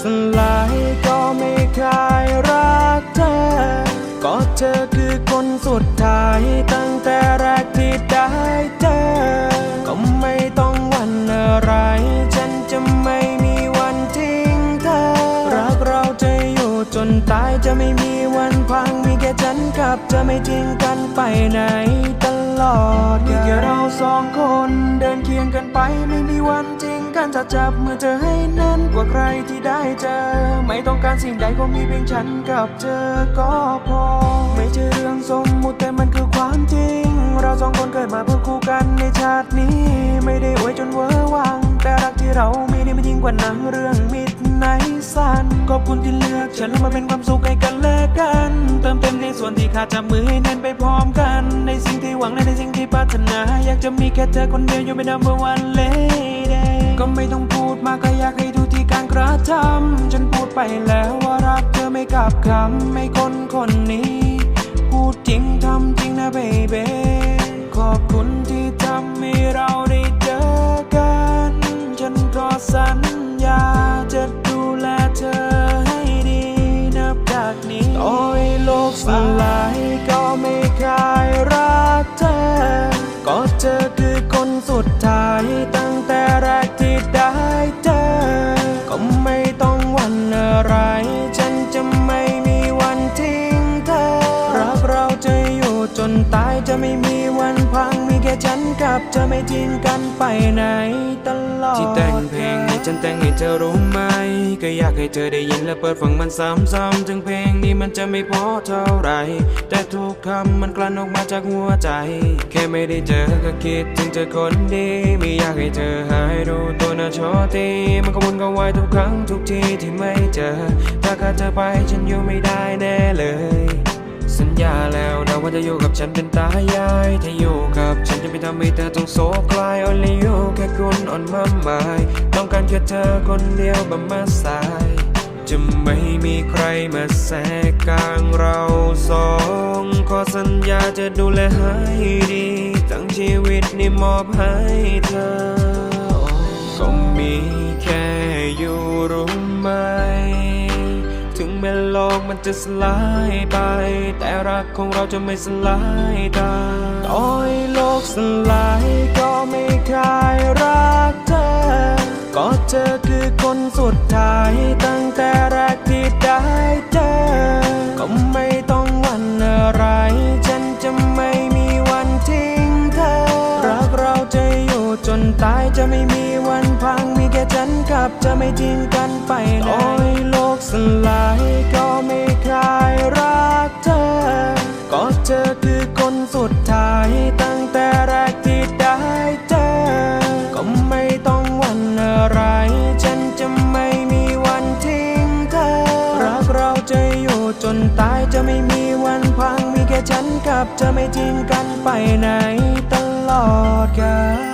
สลายก็ไม่คลายรักเธอ ก็เธอคือคนสุดท้ายตั้งแต่แรกที่ได้เจอ ก็ไม่ต้องหวันอะไร ฉันจะไม่มีวันทิ้งเธอ รักเราจะอยู่จนตายจะไม่มีวันพังมีแค่ฉันกับเธอไม่ทิ้งกันไปไหนตลอดมีแค่เราสองคนเดินเคียงกันไปไม่มีวัน ทิ้งกันจะจับมือเธอให้แน่นกว่าใครที่ได้เจอ ไม่ต้องการสิ่งใดก็มีเพียงฉันกับเธอก็พอ ไม่ใช่เรื่องสมมุติแต่มันคือความจริง เราสองคนเกิดมาเพื่อคู่กันในชาตินี้ ไม่ได้อวยจนเวอร์วัง แต่รักที่เรามีนี่มันยิ่งกว่าหนังเรื่องมิดในสันขอบคุณที่เลือกฉันแล้วมาเป็นความสุขให้กันและกัน เติมเต็มในส่วนที่ขาดจับมือให้แน่นไปพร้อมกัน ในสิ่งที่หวังและในสิ่งที่ปรารถนา อยากจะมีแค่เธอคนเดียวอยู่เป็น number one lady ก็ไม่ต้องพูดมากก็อยากให้ดูที่การกระทำฉันพูดไปแล้วว่ารักเธอไม่กลับคำไม่คนคนนี้ พูดจริงทำจริงนะเบเบขอบคุณที่ทำให้เราได้เจอกัน ฉันก็สัญ จะไม่มีวันพัง มีแค่ฉันกับเธอไม่ทิ้งกันไปไหนตลอดที่แต่งเพลงนี้ฉันแต่งให้เธอรู้ไหม ก็อยากให้เธอได้ยินและเปิดฟังมันซ้ำๆถึงเพลงนี้มันจะไม่พอเท่าไร แต่ทุกคำมันกลั่นออกมาจากหัวใจ แค่ไม่ได้เจอก็คิดถึงเธอคนดีไม่อยากให้เธอหายรู้ตัวนะโชตีมันก็วนกันไวทุกครั้งทุกทีที่ไม่เจอ ถ้าขาดเธอไปฉันอยู่ไม่ได้แน่เลย สัญญาแล้วนะว่าจะอยู่กับฉันเป็นตายาย ถ้าอยู่กับฉันจะไม่ทำให้เธอต้องโศกคลาย only you แค่คุณอ่อนมาหมายต้องการแค่เธอคนเดียวบบมาสาย จะไม่มีใครมาแทรกกลางเราสองขอสัญญาจะดูแลให้ดี ทั้งชีวิตนี่มอบให้เธอก็มีแค่อยู่รู้ไหม แม้โลกมันจะสลายไป แต่รักของเราจะไม่สลายตามต่อให้โลกสลายก็ไม่คลายรักเธอ ก็เธอคือคนสุดท้ายตั้งแต่แรกที่ได้เจอ ก็ไม่ต้องหวันอะไร ฉันจะไม่มีวันทิ้งเธอ รักเราจะอยู่จนตายจะไม่มีวันพังมีแค่ฉันกับ เธอไม่ทิ้งกันไปไหนต่อให้โลกสลายก็ไม่คลายรักเธอ ก็เธอคือคนสุดท้ายตั้งแต่แรกที่ได้เจอ ก็ไม่ต้องหวันอะไร ฉันจะไม่มีวันทิ้งเธอ รักเราจะอยู่จนตายจะไม่มีวันพังมีแค่ฉันกับเธอไม่ทิ้งกันไปไหนตลอดกาล